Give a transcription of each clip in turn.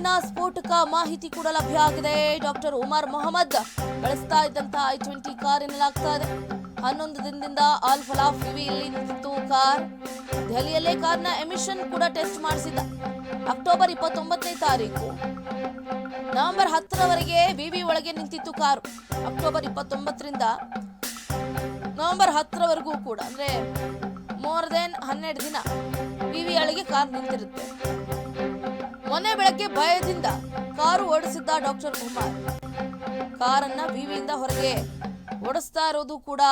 ಕಾರಿನ ಸ್ಫೋಟಕ ಮಾಹಿತಿ ಕೂಡ ಲಭ್ಯ ಆಗಿದೆ. ಡಾಕ್ಟರ್ ಉಮರ್ ಮೊಹಮ್ಮದ್ ಬಳಸ್ತಾ ಇದ್ದಂತ ಐ ಟ್ವೆಂಟಿ ಕಾರ್ ಎನ್ನಲಾಗ್ತಾ ಇದೆ. ಹನ್ನೊಂದು ದಿನದಿಂದ ಆಲ್ ಫಲಾಫ್ ವಿವಿಯಲ್ಲಿ ನಿಂತಿತ್ತು. ಕಾರ್ ದೆಹಲಿಯಲ್ಲೇ ನ ಎಮಿಷನ್ ಕೂಡ ಟೆಸ್ಟ್ ಮಾಡಿಸಿದ್ದ. ಅಕ್ಟೋಬರ್ ಇಪ್ಪತ್ತೊಂಬತ್ತನೇ ತಾರೀಕು ನವೆಂಬರ್ ಹತ್ತರವರೆಗೆ ವಿವಿ ಒಳಗೆ ನಿಂತಿತ್ತು ಕಾರು. ಅಕ್ಟೋಬರ್ ಇಪ್ಪತ್ತೊಂಬತ್ತರಿಂದ ನವೆಂಬರ್ ಹತ್ತರವರೆಗೂ ಕೂಡ, ಅಂದ್ರೆ ಮೋರ್ ದೆನ್ ಹನ್ನೆರಡು ದಿನ ವಿವಿ ಒಳಗೆ ಕಾರ್ ನಿಂತಿರುತ್ತೆ. ಮೊನ್ನೆ ಬೆಳಗ್ಗೆ ಭಯದಿಂದ ಕಾರು ಓಡಿಸಿದ್ದ ಡಾಕ್ಟರ್ ಕುಮಾರ್ ಕಾರನ್ನ ವಿವಿಯಿಂದ ಹೊರಗೆ ಓಡಿಸ್ತಾ ಇರೋದು ಕೂಡ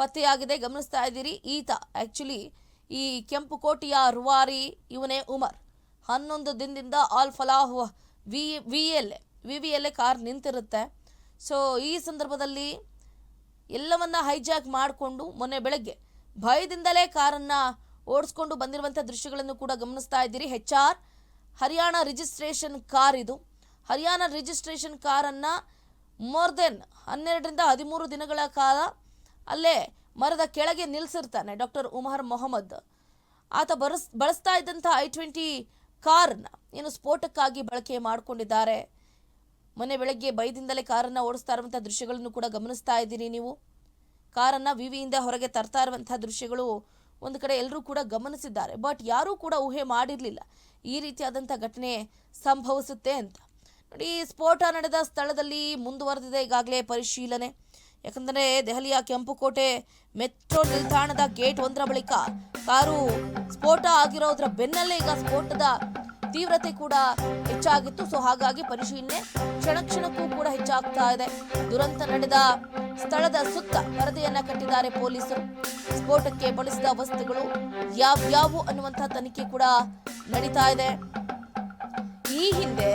ಪತ್ತೆಯಾಗಿದೆ. ಗಮನಿಸ್ತಾ ಇದ್ದೀರಿ, ಈತ ಆಕ್ಚುಲಿ ಈ ಕೆಂಪು ಕೋಟೆಯ ರುವಾರಿ ಇವನೇ ಉಮರ್. ಹನ್ನೊಂದು ದಿನದಿಂದ Al Falah V V L V V L car ನಿಂತಿರುತ್ತೆ. So ಈ ಸಂದರ್ಭದಲ್ಲಿ ಎಲ್ಲವನ್ನ ಹೈಜಾಕ್ ಮಾಡಿಕೊಂಡು ಮೊನ್ನೆ ಬೆಳಗ್ಗೆ ಭಯದಿಂದಲೇ ಕಾರನ್ನ ಓಡಿಸ್ಕೊಂಡು ಬಂದಿರುವಂಥ ದೃಶ್ಯಗಳನ್ನು ಕೂಡ ಗಮನಿಸ್ತಾ ಇದ್ದೀರಿ. H R Haryana registration car ಇದು. ಹರಿಯಾಣ ರಿಜಿಸ್ಟ್ರೇಷನ್ ಕಾರನ್ನು ಮೋರ್ ದೆನ್ ಹನ್ನೆರಡರಿಂದ ಹದಿಮೂರು ದಿನಗಳ ಕಾಲ ಅಲ್ಲೇ ಮರದ ಕೆಳಗೆ ನಿಲ್ಲಿಸಿರ್ತಾನೆ ಡಾಕ್ಟರ್ ಉಮರ್ ಮೊಹಮ್ಮದ್. ಆತ ಬರಸ್, ಬಳಸ್ತಾ ಇದ್ದಂಥ ಐ ಟ್ವೆಂಟಿ ಕಾರ್ನ ಏನು ಸ್ಫೋಟಕ್ಕಾಗಿ ಬಳಕೆ ಮಾಡಿಕೊಂಡಿದ್ದಾರೆ. ಮೊನ್ನೆ ಬೆಳಗ್ಗೆ ಬೈದಿಂದಲೇ ಕಾರನ್ನು ಓಡಿಸ್ತಾ ಇರುವಂಥ ದೃಶ್ಯಗಳನ್ನು ಕೂಡ ಗಮನಿಸ್ತಾ ಇದ್ದೀರಿ ನೀವು. ಕಾರನ್ನು ವಿವಿಯಿಂದ ಹೊರಗೆ ತರ್ತಾ ಇರುವಂಥ ದೃಶ್ಯಗಳು ಒಂದು ಕಡೆ ಎಲ್ಲರೂ ಕೂಡ ಗಮನಿಸಿದ್ದಾರೆ. ಬಟ್ ಯಾರೂ ಕೂಡ ಊಹೆ ಮಾಡಿರಲಿಲ್ಲ. ಈ ರೀತಿಯಾದಂಥ ಘಟನೆ ಸಂಭವಿಸುತ್ತೆ ಅಂತ. ನೋಡಿ, ಸ್ಫೋಟ ನಡೆದ ಸ್ಥಳದಲ್ಲಿ ಮುಂದುವರೆದಿದೆ ಈಗಾಗಲೇ ಪರಿಶೀಲನೆ. ಯಾಕಂದರೆ ದೆಹಲಿಯ ಕೆಂಪುಕೋಟೆ ಮೆಟ್ರೋ ನಿಲ್ದಾಣದ ಗೇಟ್ ಒಂದರ ಬಳಿಕ ಕಾರು ಸ್ಫೋಟ ಆಗಿರೋದ್ರ ಬೆನ್ನಲ್ಲೇ ಈಗ ಸ್ಫೋಟದ ತೀವ್ರತೆ ಕೂಡ ಹೆಚ್ಚಾಗಿತ್ತು. ಸೊ ಹಾಗಾಗಿ ಪರಿಶೀಲನೆ ಕ್ಷಣ ಕ್ಷಣಕ್ಕೂ ಕೂಡ ಹೆಚ್ಚಾಗ್ತಾ ಇದೆ. ದುರಂತ ನಡೆದ ಸ್ಥಳದ ಸುತ್ತ ಪರದೆಯನ್ನ ಕಟ್ಟಿದ್ದಾರೆ ಪೊಲೀಸರು. ಸ್ಫೋಟಕ್ಕೆ ಬಳಸಿದ ವಸ್ತುಗಳು ಯಾವ್ಯಾವು ಅನ್ನುವಂತಹ ತನಿಖೆ ಕೂಡ ನಡೀತಾ ಇದೆ. ಈ ಹಿಂದೆ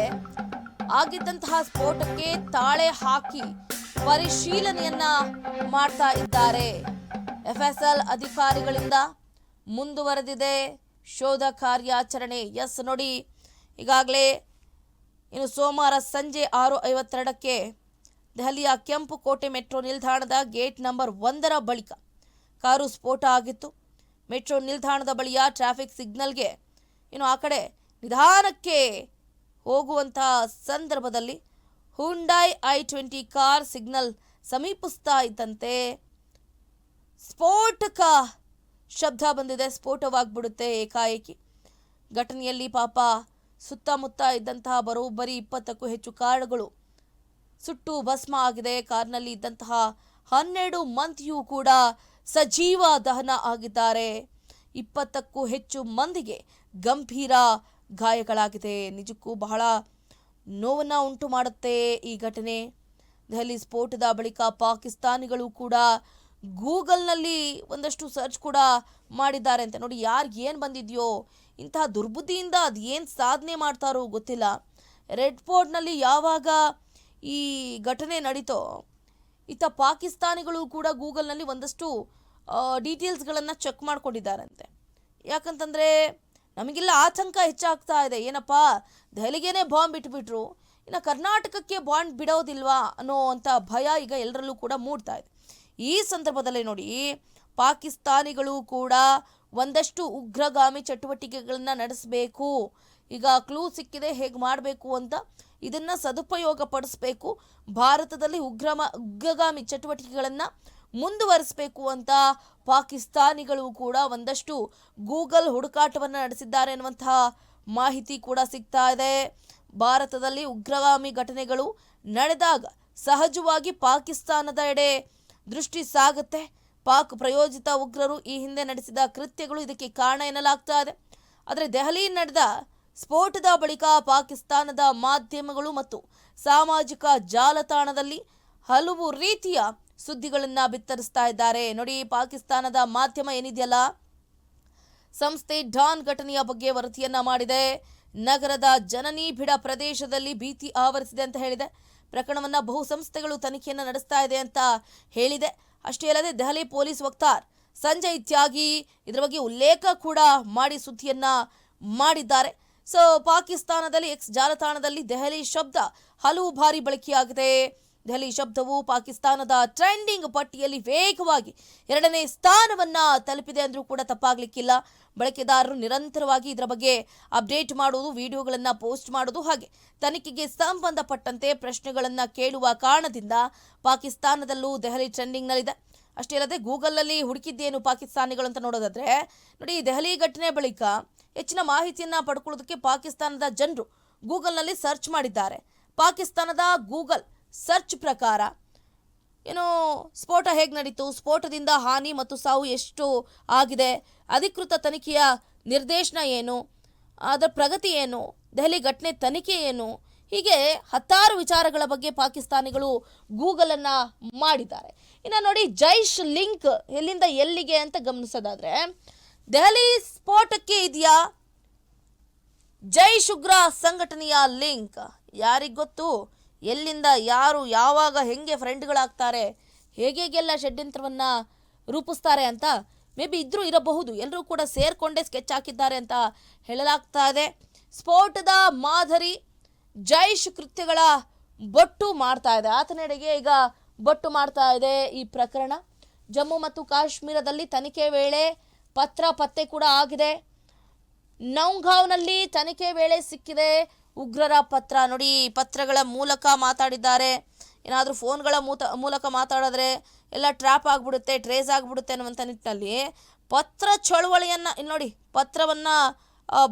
ಆಗಿದ್ದಂತಹ ಸ್ಫೋಟಕ್ಕೆ ತಾಳೆ ಹಾಕಿ ಪರಿಶೀಲನೆಯನ್ನ ಮಾಡ್ತಾ ಇದ್ದಾರೆ. ಎಫ್ಎಸ್ಎಲ್ ಅಧಿಕಾರಿಗಳಿಂದ ಮುಂದುವರೆದಿದೆ. ಶೋಧ ಕಾರ್ಯಾಚರಣೆ. ಎಸ್ ನೋಡಿ, ಈಗಾಗಲೇ ಇನ್ನು ಸೋಮವಾರ ಸಂಜೆ ಆರು ಐವತ್ತೆರಡಕ್ಕೆ ದೆಹಲಿಯ ಕೆಂಪು ಕೋಟೆ ಮೆಟ್ರೋ ನಿಲ್ದಾಣದ ಗೇಟ್ ನಂಬರ್ ಒಂದರ ಬಳಿಕ ಕಾರು ಸ್ಫೋಟ ಆಗಿತ್ತು. ಮೆಟ್ರೋ ನಿಲ್ದಾಣದ ಬಳಿಯ ಟ್ರಾಫಿಕ್ ಸಿಗ್ನಲ್ಗೆ ಇನ್ನು ಆ ಕಡೆ ನಿಧಾನಕ್ಕೆ ಹೋಗುವಂತಹ ಸಂದರ್ಭದಲ್ಲಿ Hyundai i twenty car signal ಸಮೀಪಿಸ್ತಾ ಇದ್ದಂತೆ ಸ್ಫೋಟಕ ಶಬ್ದ ಬಂದಿದೆ. ಸ್ಫೋಟವಾಗ್ಬಿಡುತ್ತೆ ಏಕಾಏಕಿ. ಘಟನೆಯಲ್ಲಿ ಪಾಪ ಸುತ್ತಮುತ್ತ ಇದ್ದಂತಹ ಬರೋಬ್ಬರಿ ಇಪ್ಪತ್ತಕ್ಕೂ ಹೆಚ್ಚು ಕಾರ್ಗಳು ಸುಟ್ಟು ಭಸ್ಮ ಆಗಿದೆ. ಕಾರ್ನಲ್ಲಿ ಇದ್ದಂತಹ ಹನ್ನೆರಡು ಮಂದಿಯೂ ಕೂಡ ಸಜೀವ ದಹನ ಆಗಿದ್ದಾರೆ. ಇಪ್ಪತ್ತಕ್ಕೂ ಹೆಚ್ಚು ಮಂದಿಗೆ ಗಂಭೀರ ಗಾಯಗಳಾಗಿದೆ. ನಿಜಕ್ಕೂ ಬಹಳ ನೋವನ್ನು ಉಂಟು ಮಾಡುತ್ತೆ ಈ ಘಟನೆ. ದೆಹಲಿ ಸ್ಫೋಟದ ಬಳಿಕ ಪಾಕಿಸ್ತಾನಿಗಳು ಕೂಡ ಗೂಗಲ್ನಲ್ಲಿ ಒಂದಷ್ಟು ಸರ್ಚ್ ಕೂಡ ಮಾಡಿದ್ದಾರೆ ಅಂತ ನೋಡಿ ಯಾರು ಏನು ಬಂದಿದೆಯೋ ಇಂತಹ ದುರ್ಬುದ್ಧಿಯಿಂದ ಅದು ಏನು ಸಾಧನೆ ಮಾಡ್ತಾರೋ ಗೊತ್ತಿಲ್ಲ. ರೆಡ್ ಫೋರ್ಟ್ನಲ್ಲಿ ಯಾವಾಗ ಈ ಘಟನೆ ನಡೀತೋ, ಇತ್ತ ಪಾಕಿಸ್ತಾನಿಗಳು ಕೂಡ ಗೂಗಲ್ನಲ್ಲಿ ಒಂದಷ್ಟು ಡೀಟೇಲ್ಸ್ಗಳನ್ನು ಚೆಕ್ ಮಾಡ್ಕೊಂಡಿದ್ದಾರಂತೆ. ಯಾಕಂತಂದರೆ, ನಮಗೆಲ್ಲ ಆತಂಕ ಹೆಚ್ಚಾಗ್ತಾ ಇದೆ. ಏನಪ್ಪ, ದೆಹಲಿಗೇನೆ ಬಾಂಬ್ ಇಟ್ಬಿಟ್ರು. ಇನ್ನು ಕರ್ನಾಟಕಕ್ಕೆ ಬಾಂಡ್ ಬಿಡೋದಿಲ್ವಾ ಅನ್ನೋ ಅಂಥ ಭಯ ಈಗ ಎಲ್ಲರಲ್ಲೂ ಕೂಡ ಮೂಡ್ತಾ ಇದೆ. ಈ ಸಂದರ್ಭದಲ್ಲಿ ನೋಡಿ, ಪಾಕಿಸ್ತಾನಿಗಳು ಕೂಡ ಒಂದಷ್ಟು ಉಗ್ರಗಾಮಿ ಚಟುವಟಿಕೆಗಳನ್ನ ನಡೆಸಬೇಕು. ಈಗ ಕ್ಲೂ ಸಿಕ್ಕಿದೆ, ಹೇಗೆ ಮಾಡಬೇಕು ಅಂತ. ಇದನ್ನ ಸದುಪಯೋಗ ಪಡಿಸ್ಬೇಕು. ಭಾರತದಲ್ಲಿ ಉಗ್ರಮ ಉಗ್ರಗಾಮಿ ಚಟುವಟಿಕೆಗಳನ್ನು ಮುಂದುವರಿಸಬೇಕು ಅಂತ ಪಾಕಿಸ್ತಾನಿಗಳು ಕೂಡ ಒಂದಷ್ಟು ಗೂಗಲ್ ಹುಡುಕಾಟವನ್ನು ನಡೆಸಿದ್ದಾರೆ ಅನ್ನುವಂತಹ ಮಾಹಿತಿ ಕೂಡ ಸಿಗ್ತಾ ಇದೆ. ಭಾರತದಲ್ಲಿ ಉಗ್ರಗಾಮಿ ಘಟನೆಗಳು ನಡೆದಾಗ ಸಹಜವಾಗಿ ಪಾಕಿಸ್ತಾನದ ಎಡೆ ದೃಷ್ಟಿ ಸಾಗುತ್ತೆ. ಪಾಕ್ ಪ್ರಯೋಜಿತ ಉಗ್ರರು ಈ ಹಿಂದೆ ನಡೆಸಿದ ಕೃತ್ಯಗಳು ಇದಕ್ಕೆ ಕಾರಣ ಎನ್ನಲಾಗ್ತಾ ಇದೆ. ಆದರೆ ದೆಹಲಿ ನಡೆದ ಸ್ಫೋಟದ ಬಳಿಕ ಪಾಕಿಸ್ತಾನದ ಮಾಧ್ಯಮಗಳು ಮತ್ತು ಸಾಮಾಜಿಕ ಜಾಲತಾಣದಲ್ಲಿ ಹಲವು ರೀತಿಯ ಸುದ್ದಿಗಳನ್ನು ಬಿತ್ತರಿಸ್ತಾ ಇದ್ದಾರೆ. ನೋಡಿ, ಪಾಕಿಸ್ತಾನದ ಮಾಧ್ಯಮ ಏನಿದೆಯಲ್ಲ? ಸಂಸ್ಥೆ ಡಾನ್ ಘಟನೆಯ ಬಗ್ಗೆ ವರದಿಯನ್ನ ಮಾಡಿದೆ. ನಗರದ ಜನನಿಬಿಡ ಪ್ರದೇಶದಲ್ಲಿ ಭೀತಿ ಆವರಿಸಿದೆ ಅಂತ ಹೇಳಿದೆ. ಪ್ರಕರಣವನ್ನು ಬಹು ಸಂಸ್ಥೆಗಳು ತನಿಖೆಯನ್ನು ನಡೆಸ್ತಾ ಇದೆ ಅಂತ ಹೇಳಿದೆ. ಅಷ್ಟೇ ಅಲ್ಲದೆ ದೆಹಲಿ ಪೊಲೀಸ್ ವಕ್ತಾರ್ ಸಂಜಯ್ ತ್ಯಾಗಿ ಇದರ ಬಗ್ಗೆ ಉಲ್ಲೇಖ ಕೂಡ ಮಾಡಿ ಸುದ್ದಿಯನ್ನ ಮಾಡಿದ್ದಾರೆ. ಸೊ ಪಾಕಿಸ್ತಾನದಲ್ಲಿ ಎಕ್ಸ್ ಜಾಲತಾಣದಲ್ಲಿ ದೆಹಲಿ ಶಬ್ದ ಹಲವು ಬಾರಿ ಬಳಕೆಯಾಗಿದೆ. ದೆಹಲಿ ಶಬ್ದವು ಪಾಕಿಸ್ತಾನದ ಟ್ರೆಂಡಿಂಗ್ ಪಟ್ಟಿಯಲ್ಲಿ ವೇಗವಾಗಿ ಎರಡನೇ ಸ್ಥಾನವನ್ನ ತಲುಪಿದೆ ಅಂದರೂ ಕೂಡ ತಪ್ಪಾಗಲಿಕ್ಕಿಲ್ಲ. ಬಳಕೆದಾರರು ನಿರಂತರವಾಗಿ ಇದರ ಬಗ್ಗೆ ಅಪ್ಡೇಟ್ ಮಾಡುವುದು, ವಿಡಿಯೋಗಳನ್ನು ಪೋಸ್ಟ್ ಮಾಡುವುದು ಹಾಗೆ. ತನಿಖೆಗೆ ಸಂಬಂಧಪಟ್ಟಂತೆ ಪ್ರಶ್ನೆಗಳನ್ನು ಕೇಳುವ ಕಾರಣದಿಂದ ಪಾಕಿಸ್ತಾನದಲ್ಲೂ ದೆಹಲಿ ಟ್ರೆಂಡಿಂಗ್ನಲ್ಲಿದೆ ಅಷ್ಟೇ ಅಲ್ಲದೆ ಗೂಗಲ್ನಲ್ಲಿ ಹುಡುಕಿದ್ದೇನು ಪಾಕಿಸ್ತಾನಿಗಳು ಅಂತ ನೋಡೋದಾದರೆ, ನೋಡಿ ದೆಹಲಿ ಘಟನೆ ಬಳಿಕ ಹೆಚ್ಚಿನ ಮಾಹಿತಿಯನ್ನು ಪಡ್ಕೊಳ್ಳೋದಕ್ಕೆ ಪಾಕಿಸ್ತಾನದ ಜನರು ಗೂಗಲ್ನಲ್ಲಿ ಸರ್ಚ್ ಮಾಡಿದ್ದಾರೆ. ಪಾಕಿಸ್ತಾನದ ಗೂಗಲ್ ಸರ್ಚ್ ಪ್ರಕಾರ, ಏನು ಸ್ಫೋಟ ಹೇಗೆ ನಡೀತು? ಸ್ಫೋಟದಿಂದ ಹಾನಿ ಮತ್ತು ಸಾವು ಎಷ್ಟು ಆಗಿದೆ? ಅಧಿಕೃತ ತನಿಖೆಯ ನಿರ್ದೇಶನ ಏನು? ಅದರ ಪ್ರಗತಿ ಏನು? ದೆಹಲಿ ಘಟನೆ ತನಿಖೆ ಏನು? ಹೀಗೆ ಹತ್ತಾರು ವಿಚಾರಗಳ ಬಗ್ಗೆ ಪಾಕಿಸ್ತಾನಿಗಳು ಗೂಗಲನ್ನು ಮಾಡಿದ್ದಾರೆ. ಇನ್ನು ನೋಡಿ ಜೈಶ್ ಲಿಂಕ್ ಎಲ್ಲಿಂದ ಎಲ್ಲಿಗೆ ಅಂತ ಗಮನಿಸೋದಾದರೆ, ದೆಹಲಿ ಸ್ಫೋಟಕ್ಕೆ ಇದೆಯಾ? ಜೈ ಉಗ್ರ ಸಂಘಟನೆಯ ಲಿಂಕ್. ಯಾರಿಗ್ ಗೊತ್ತು? ಎಲ್ಲಿಂದ, ಯಾರು, ಯಾವಾಗ, ಹೆಂಗೆ ಫ್ರೆಂಡ್ಗಳಾಗ್ತಾರೆ ಹೇಗೆ ಹೇಗೆಲ್ಲ ಷಡ್ಯಂತ್ರವನ್ನು ರೂಪಿಸ್ತಾರೆ ಅಂತ ಮೇ ಬಿ ಇದ್ರೂ ಇರಬಹುದು. ಎಲ್ಲರೂ ಕೂಡ ಸೇರಿಕೊಂಡೇ ಸ್ಕೆಚ್ ಹಾಕಿದ್ದಾರೆ ಅಂತ ಹೇಳಲಾಗ್ತಾ ಇದೆ. ಸ್ಫೋಟದ ಮಾದರಿ ಜೈಶ್ ಕೃತ್ಯಗಳ ಬೊಟ್ಟು ಮಾಡ್ತಾ ಇದೆ. ಆತನೆಡೆಗೆ ಈಗ ಬೊಟ್ಟು ಮಾಡ್ತಾ ಇದೆ ಈ ಪ್ರಕರಣ. ಜಮ್ಮು ಮತ್ತು ಕಾಶ್ಮೀರದಲ್ಲಿ ತನಿಖೆ ವೇಳೆ ಪತ್ರ ಪತ್ತೆ ಕೂಡ ಆಗಿದೆ. ನೌಗಾವ್ನಲ್ಲಿ ತನಿಖೆ ವೇಳೆ ಸಿಕ್ಕಿದೆ. ಉಗ್ರರ ಪತ್ರ ನೋಡಿ ಪತ್ರಗಳ ಮೂಲಕ ಮಾತಾಡಿದ್ದಾರೆ. ಏನಾದರೂ ಫೋನ್ಗಳ ಮೂತ, ಮೂಲಕ ಮಾತಾಡಿದ್ರೆ ಎಲ್ಲ ಟ್ರ್ಯಾಪ್ ಆಗಿಬಿಡುತ್ತೆ, ಟ್ರೇಸ್ ಆಗಿಬಿಡುತ್ತೆ ಅನ್ನುವಂಥ ನಿಟ್ಟಿನಲ್ಲಿ ಪತ್ರ ಚಳುವಳಿಯನ್ನು ಇಲ್ಲಿ ನೋಡಿ, ಪತ್ರವನ್ನು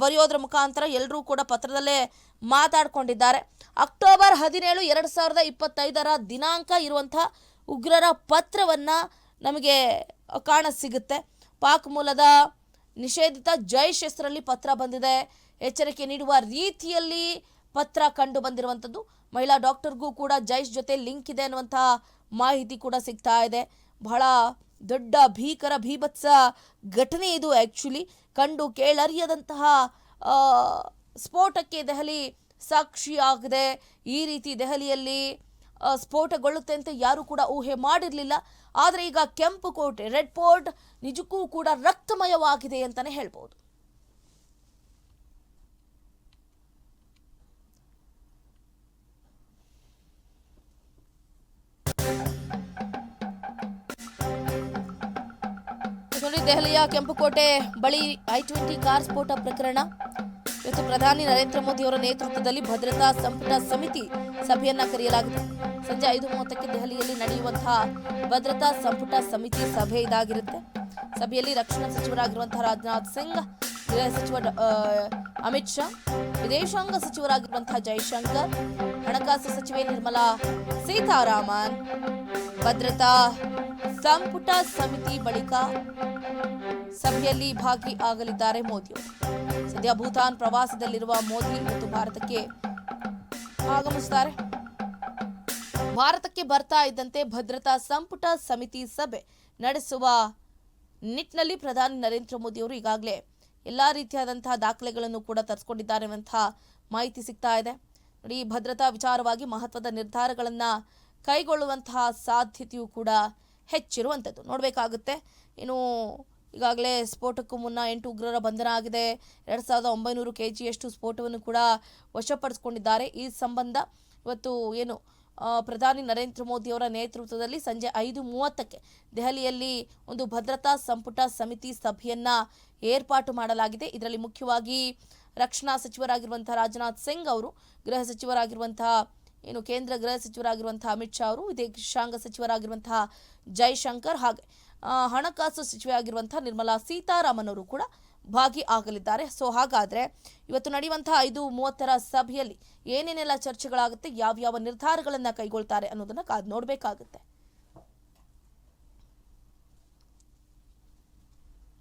ಬರೆಯೋದ್ರ ಮುಖಾಂತರ ಎಲ್ಲರೂ ಕೂಡ ಪತ್ರದಲ್ಲೇ ಮಾತಾಡ್ಕೊಂಡಿದ್ದಾರೆ. ಅಕ್ಟೋಬರ್ ಹದಿನೇಳು, ಎರಡು ಸಾವಿರದ ಇಪ್ಪತ್ತೈದರ ದಿನಾಂಕ ಇರುವಂಥ ಉಗ್ರರ ಪತ್ರವನ್ನು ನಮಗೆ ಕಾಣ ಸಿಗುತ್ತೆ. ಪಾಕ್ ಮೂಲದ ನಿಷೇಧಿತ ಜೈಶ್ ಹೆಸರಲ್ಲಿ ಪತ್ರ ಬಂದಿದೆ. ಎಚ್ಚರಿಕೆ ನೀಡುವ ರೀತಿಯಲ್ಲಿ ಪತ್ರ ಕಂಡು ಬಂದಿರುವಂಥದ್ದು ಮಹಿಳಾ ಡಾಕ್ಟರ್ಗೂ ಕೂಡ ಜೈಶ್ ಜೊತೆ ಲಿಂಕ್ ಇದೆ ಅನ್ನುವಂಥ ಮಾಹಿತಿ ಕೂಡ ಸಿಗ್ತಾ ಇದೆ. ಬಹಳ ದೊಡ್ಡ ಭೀಕರ ಭೀಭತ್ಸ ಘಟನೆ ಇದು ಆ್ಯಕ್ಚುಲಿ ಕಂಡು ಕೇಳರಿಯದಂತಹ ಸ್ಫೋಟಕ್ಕೆ ದೆಹಲಿ ಸಾಕ್ಷಿಯಾಗಿದೆ ಈ ರೀತಿ ದೆಹಲಿಯಲ್ಲಿ ಸ್ಫೋಟಗೊಳ್ಳುತ್ತೆ ಅಂತ ಯಾರೂ ಕೂಡ ಊಹೆ ಮಾಡಿರಲಿಲ್ಲ. ಆದರೆ ಈಗ ಕೆಂಪು ಕೋಟೆ, ರೆಡ್ ಪೋರ್ಟ್ ನಿಜಕ್ಕೂ ಕೂಡ ರಕ್ತಮಯವಾಗಿದೆ ಅಂತಲೇ ಹೇಳ್ಬೋದು. ದೆಹಲಿಯ ಕೆಂಪುಕೋಟೆ ಬಳಿ ಐ ಟ್ವೆಂಟಿ ಕಾರ್ ಸ್ಫೋಟ ಪ್ರಕರಣ. ಇವತ್ತು ಪ್ರಧಾನಿ ನರೇಂದ್ರ ಮೋದಿ ಅವರ ನೇತೃತ್ವದಲ್ಲಿ ಭದ್ರತಾ ಸಂಪುಟ ಸಮಿತಿ ಸಭೆಯನ್ನ ಕರೆಯಲಾಗಿದೆ. ಸಂಜೆ ಐದು ಮೂವತ್ತಕ್ಕೆ ದೆಹಲಿಯಲ್ಲಿ ನಡೆಯುವಂತಹ ಭದ್ರತಾ ಸಂಪುಟ ಸಮಿತಿ ಸಭೆ ಇದಾಗಿರುತ್ತೆ. ಸಭೆಯಲ್ಲಿ ರಕ್ಷಣಾ ಸಚಿವರಾಗಿರುವಂತಹ ರಾಜನಾಥ್ ಸಿಂಗ್, ಗೃಹ ಸಚಿವ ಅಮಿತ್ ಶಾ, ವಿದೇಶಾಂಗ ಸಚಿವರಾಗಿರುವಂತಹ ಜೈಶಂಕರ್, ಹಣಕಾಸು ಸಚಿವೆ ನಿರ್ಮಲಾ ಸೀತಾರಾಮನ್. ಭದ್ರತಾ ಸಂಪುಟ ಸಮಿತಿ ಬಳಿಕ ಸಭೆಯಲ್ಲಿ ಭಾಗಿಯಾಗಲಿದ್ದಾರೆ ಮೋದಿ ಸದ್ಯ ಭೂತಾನ್ ಪ್ರವಾಸದಲ್ಲಿರುವ ಮೋದಿ ಮತ್ತು ಭಾರತಕ್ಕೆ ಆಗಮಿಸುತ್ತಾರೆ. ಭಾರತಕ್ಕೆ ಬರ್ತಾ ಇದ್ದಂತೆ ಭದ್ರತಾ ಸಂಪುಟ ಸಮಿತಿ ಸಭೆ ನಡೆಸುವ ನಿಟ್ಟಿನಲ್ಲಿ ಪ್ರಧಾನಿ ನರೇಂದ್ರ ಮೋದಿ ಅವರು ಈಗಾಗಲೇ ಎಲ್ಲ ರೀತಿಯಾದಂತಹ ದಾಖಲೆಗಳನ್ನು ಕೂಡ ತರಿಸ್ಕೊಂಡಿದ್ದಾರೆ ಅಂತ ಮಾಹಿತಿ ಸಿಗ್ತಾ ಇದೆ. ನೋಡಿ, ಭದ್ರತಾ ವಿಚಾರವಾಗಿ ಮಹತ್ವದ ನಿರ್ಧಾರಗಳನ್ನು ಕೈಗೊಳ್ಳುವಂತಹ ಸಾಧ್ಯತೆಯೂ ಕೂಡ ಹೆಚ್ಚಿರುವಂಥದ್ದು ನೋಡಬೇಕಾಗುತ್ತೆ. ಇನ್ನು ಈಗಾಗಲೇ ಸ್ಫೋಟಕ್ಕೂ ಮುನ್ನ ಎಂಟು ಉಗ್ರರ ಬಂಧನ ಆಗಿದೆ. ಎರಡು ಸಾವಿರದ ಒಂಬೈನೂರು ಕೆ ಜಿಯಷ್ಟು ಸ್ಫೋಟವನ್ನು ಕೂಡ ವಶಪಡಿಸಿಕೊಂಡಿದ್ದಾರೆ. ಈ ಸಂಬಂಧ ಇವತ್ತು ಏನು ಪ್ರಧಾನಿ ನರೇಂದ್ರ ಮೋದಿ ಅವರ ನೇತೃತ್ವದಲ್ಲಿ ಸಂಜೆ ಐದು ಮೂವತ್ತಕ್ಕೆ ದೆಹಲಿಯಲ್ಲಿ ಒಂದು ಭದ್ರತಾ ಸಂಪುಟ ಸಮಿತಿ ಸಭೆಯನ್ನ ಏರ್ಪಾಟು ಮಾಡಲಾಗಿದೆ. ಇದರಲ್ಲಿ ಮುಖ್ಯವಾಗಿ ರಕ್ಷಣಾ ಸಚಿವರಾಗಿರುವಂಥ ರಾಜನಾಥ್ ಸಿಂಗ್ ಅವರು, ಗೃಹ ಸಚಿವರಾಗಿರುವಂತಹ ಏನು, ಕೇಂದ್ರ ಗೃಹ ಸಚಿವರಾಗಿರುವಂತಹ ಅಮಿತ್ ಶಾ ಅವರು, ವಿದೇಶಾಂಗ ಸಚಿವರಾಗಿರುವಂತಹ ಜೈಶಂಕರ್ ಹಾಗೆ ಹಣಕಾಸು ಸಚಿವೆ ಆಗಿರುವಂತಹ ನಿರ್ಮಲಾ ಸೀತಾರಾಮನ್ ಅವರು ಕೂಡ ಭಾಗಿಯಾಗಲಿದ್ದಾರೆ. ಸೊ ಹಾಗಾದ್ರೆ ಇವತ್ತು ನಡೆಯುವಂತಹ ಐದು ಮೂವತ್ತರ ಸಭೆಯಲ್ಲಿ ಏನೇನೆಲ್ಲ ಚರ್ಚೆಗಳಾಗುತ್ತೆ, ಯಾವ್ಯಾವ ನಿರ್ಧಾರಗಳನ್ನ ಕೈಗೊಳ್ತಾರೆ ಅನ್ನೋದನ್ನ ಕಾದು ನೋಡಬೇಕಾಗುತ್ತೆ.